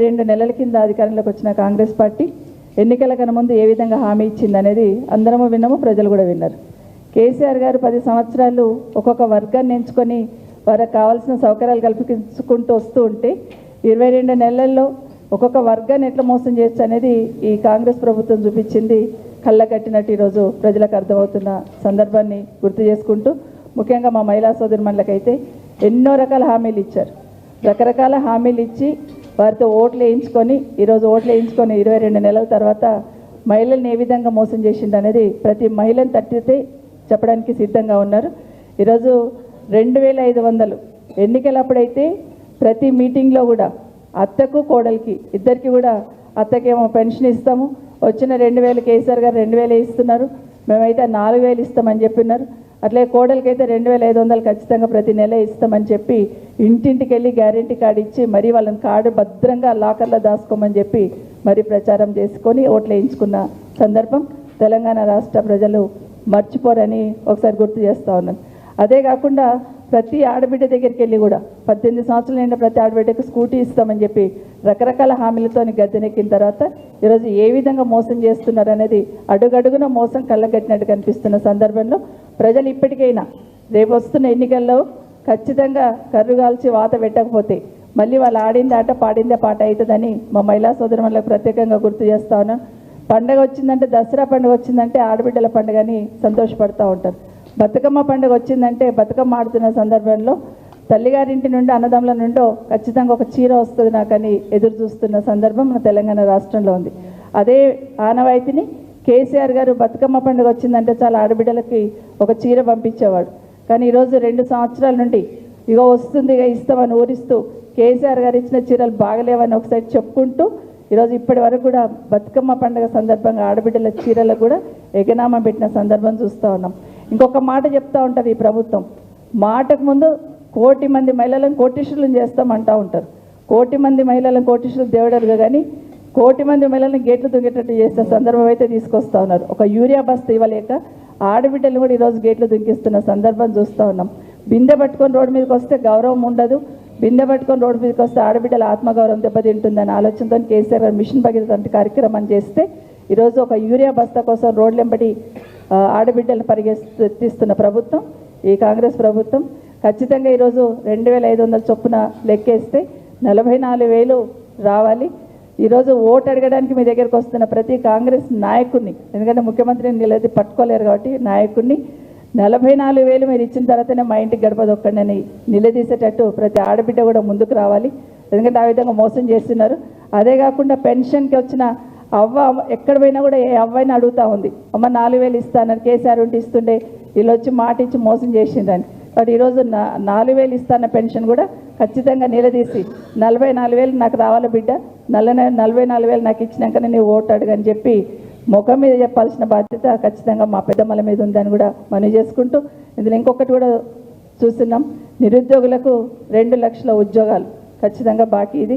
రెండు నెలల కింద అధికారంలోకి వచ్చిన కాంగ్రెస్ పార్టీ ఎన్నికల కనముందు ఏ విధంగా హామీ ఇచ్చింది అనేది అందరము విన్నాము ప్రజలు కూడా విన్నారు. కేసీఆర్ గారు పది సంవత్సరాలు ఒక్కొక్క వర్గాన్ని ఎంచుకొని వారికి కావాల్సిన సౌకర్యాలు కల్పించుకుంటూ వస్తూ ఉంటే ఇరవై రెండు నెలల్లో ఒక్కొక్క వర్గాన్ని ఎట్లా మోసం చేయొచ్చు అనేది ఈ కాంగ్రెస్ ప్రభుత్వం చూపించింది. కళ్ళ కట్టినట్టు ఈరోజు ప్రజలకు అర్థమవుతున్న సందర్భాన్ని గుర్తు చేసుకుంటూ ముఖ్యంగా మా మహిళా సోదరుమణులకైతే ఎన్నో రకాల హామీలు ఇచ్చారు. రకరకాల హామీలు ఇచ్చి వారితో ఓట్లు వేయించుకొని ఈరోజు ఓట్లు వేయించుకొని ఇరవై రెండు నెలల తర్వాత మహిళల్ని ఏ విధంగా మోసం చేసిండు అనేది ప్రతి మహిళను తట్టితే చెప్పడానికి సిద్ధంగా ఉన్నారు. ఈరోజు రెండు వేల ఐదు వందలు ఎన్నికలప్పుడైతే ప్రతి మీటింగ్లో కూడా అత్తకు కోడలికి ఇద్దరికి కూడా అత్తకేమో పెన్షన్ ఇస్తాము. వచ్చిన రెండు వేలు కేసీఆర్ గారు రెండు వేలు ఇస్తున్నారు. మేమైతే నాలుగు వేలు ఇస్తామని చెప్పినారు అట్లే కోడలకైతే రెండు వేల ఐదు వందలు ఖచ్చితంగా ప్రతి నెల ఇస్తామని చెప్పి ఇంటింటికి వెళ్ళి గ్యారెంటీ కార్డు ఇచ్చి మరి వాళ్ళని కార్డు భద్రంగా లాకర్లో దాచుకోమని చెప్పి మరి ప్రచారం చేసుకొని ఓట్లు వేయించుకున్న సందర్భం తెలంగాణ రాష్ట్ర ప్రజలు మర్చిపోరని ఒకసారి గుర్తు చేస్తూ ఉన్నాను. అదే కాకుండా ప్రతి ఆడబిడ్డ దగ్గరికి వెళ్ళి కూడా పద్దెనిమిది సంవత్సరాలు నిండా ప్రతి ఆడబిడ్డకు స్కూటీ ఇస్తామని చెప్పి రకరకాల హామీలతో గద్దెనెక్కిన తర్వాత ఈరోజు ఏ విధంగా మోసం చేస్తున్నారు అనేది అడుగడుగున మోసం కళ్ళగట్టినట్టు కనిపిస్తున్న సందర్భంలో ప్రజలు ఇప్పటికైనా రేపు వస్తున్న ఎన్నికల్లో ఖచ్చితంగా కర్రుగాల్చి వాత పెట్టకపోతే మళ్ళీ వాళ్ళు ఆడింది ఆట పాడిందే పాట అవుతుందని మా మహిళా సోదరులకు ప్రత్యేకంగా గుర్తు చేస్తాను పండగ వచ్చిందంటే దసరా పండుగ వచ్చిందంటే ఆడబిడ్డల పండుగని సంతోషపడుతూ ఉంటారు. బతుకమ్మ పండుగ వచ్చిందంటే బతుకమ్మ ఆడుతున్న సందర్భంలో తల్లిగారింటి నుండి అన్నదమ్ముల నుండో ఖచ్చితంగా ఒక చీర వస్తుంది నాకని ఎదురు చూస్తున్న సందర్భం మన తెలంగాణ రాష్ట్రంలో ఉంది. అదే ఆనవాయితీని కేసీఆర్ గారు బతుకమ్మ పండుగ వచ్చిందంటే చాలా ఆడబిడ్డలకి ఒక చీర పంపించేవాడు. కానీ ఈరోజు రెండు సంవత్సరాల నుండి ఇగో వస్తుంది ఇక ఇస్తామని ఊరిస్తూ కేసీఆర్ గారు ఇచ్చిన చీరలు బాగలేవని ఒకసారి చెప్పుకుంటూ ఈరోజు ఇప్పటి వరకు కూడా బతుకమ్మ పండుగ సందర్భంగా ఆడబిడ్డల చీరలకు కూడా ఎగనామం పెట్టిన సందర్భం చూస్తూ ఉన్నాం. ఇంకొక మాట చెప్తా ఉంటుంది ఈ ప్రభుత్వం. మాటకు ముందు కోటి మంది మహిళలను కోటీశ్వరులను చేస్తామంటూ ఉంటారు. కోటి మంది మహిళలను కోటీశ్వరులు దేవుడరుగా కానీ కోటి మంది మహిళలను గేట్లు దుంగేటట్టు చేసే సందర్భం అయితే తీసుకొస్తా ఉన్నారు. ఒక యూరియా బస్తా ఇవ్వలేక ఆడబిడ్డలు కూడా ఈరోజు గేట్లు దుంకిస్తున్న సందర్భం చూస్తూ ఉన్నాం. బిందె పట్టుకొని రోడ్డు మీదకి వస్తే గౌరవం ఉండదు. బిందె పట్టుకొని రోడ్డు మీదకి వస్తే ఆడబిడ్డల ఆత్మగౌరవం దెబ్బతింటుందని ఆలోచనతో కేసీఆర్ గారు మిషన్ భగీరథ కార్యక్రమం చేస్తే ఈరోజు ఒక యూరియా బస్తా కోసం రోడ్లెంబడి ఆడబిడ్డలను పరిగెత్తిస్తున్న ప్రభుత్వం ఈ కాంగ్రెస్ ప్రభుత్వం ఖచ్చితంగా ఈరోజు రెండు వేల ఐదు వందల చొప్పున లెక్కేస్తే నలభై నాలుగు వేలు రావాలి. ఈరోజు ఓటు అడగడానికి మీ దగ్గరకు వస్తున్న ప్రతి కాంగ్రెస్ నాయకుడిని ఎందుకంటే ముఖ్యమంత్రిని నిలది పట్టుకోలేరు కాబట్టి నాయకుడిని నలభై నాలుగు వేలు మీరు ఇచ్చిన తర్వాతనే మా ఇంటికి గడప దొక్కండి నిలదీసేటట్టు ప్రతి ఆడబిడ్డ కూడా ముందుకు రావాలి. ఎందుకంటే ఆ విధంగా మోసం చేస్తున్నారు. అదే కాకుండా పెన్షన్కి వచ్చిన అవ్వ ఎక్కడ పోయినా కూడా ఏ అవ్వని అడుగుతా ఉంది. అమ్మ నాలుగు వేలు ఇస్తానని కేసీఆర్ ఉంటే ఇస్తుండే. వీళ్ళు వచ్చి మాట ఇచ్చి మోసం చేసిండ్రని బట్ ఈరోజు నా నాలుగు వేలు ఇస్తాన్న పెన్షన్ కూడా ఖచ్చితంగా నిలదీసి నలభై నాలుగు వేలు నాకు రావాలి బిడ్డ? నల్ల నలభై నాలుగు వేలు నాకు ఇచ్చినాకనే నేను ఓటు అడుగని చెప్పి ముఖం మీద చెప్పాల్సిన బాధ్యత ఖచ్చితంగా మా పెద్దమ్మల మీద ఉందని కూడా మనవి చేసుకుంటూ ఇందులో ఇంకొకటి కూడా చూస్తున్నాం. నిరుద్యోగులకు రెండు లక్షల ఉద్యోగాలు ఖచ్చితంగా బాకీ ఇది.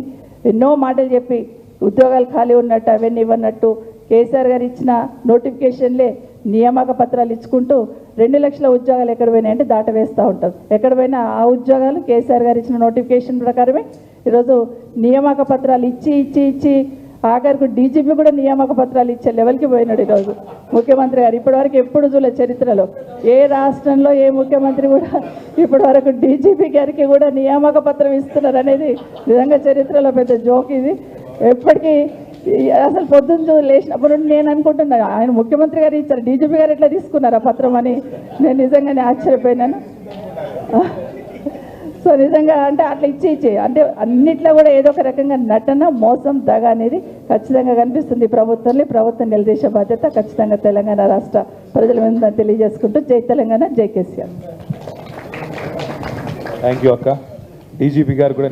ఎన్నో మాటలు చెప్పి ఉద్యోగాలు ఖాళీ ఉన్నట్టు అవన్నీ ఇవ్వనట్టు కేసీఆర్ గారు ఇచ్చిన నోటిఫికేషన్లే నియామక పత్రాలు ఇచ్చుకుంటూ రెండు లక్షల ఉద్యోగాలు ఎక్కడ పోయినాయంటే దాట వేస్తూ ఉంటారు. ఎక్కడ పోయినా ఆ ఉద్యోగాలు కేసీఆర్ గారు ఇచ్చిన నోటిఫికేషన్ ప్రకారమే ఈరోజు నియామక పత్రాలు ఇచ్చి ఇచ్చి ఇచ్చి ఆఖరికి డీజీపీ కూడా నియామక పత్రాలు ఇచ్చే లెవెల్కి పోయినాడు ఈరోజు ముఖ్యమంత్రి గారు. ఇప్పటివరకు ఎప్పుడు చూడలే చరిత్రలో. ఏ రాష్ట్రంలో ఏ ముఖ్యమంత్రి కూడా ఇప్పటివరకు డీజీపీ గారికి కూడా నియామక పత్రం ఇస్తున్నారు అనేది నిజంగా చరిత్రలో పెద్ద జోక్ ఇది. ఎప్పటికీ అసలు పొద్దున్న లేచినప్పుడు నేను అనుకుంటున్నాను ఆయన ముఖ్యమంత్రి గారు ఇచ్చారు డీజీపీ గారు ఎట్లా తీసుకున్నారు ఆ పత్రం అని. నేను నిజంగానే ఆశ్చర్యపోయినాను. సో నిజంగా అంటే అట్లా ఇచ్చి ఇచ్చి. అంటే అన్నిట్లో కూడా ఏదో ఒక రకంగా నటన మోసం దగ అనేది ఖచ్చితంగా కనిపిస్తుంది ఈ ప్రభుత్వంలో. ప్రభుత్వం నిలదీసే బాధ్యత ఖచ్చితంగా తెలంగాణ రాష్ట్ర ప్రజల మీద తెలియజేసుకుంటూ Jai Telangana Jai KCR. Thank you అక్క. డీజీపీ గారు కూడా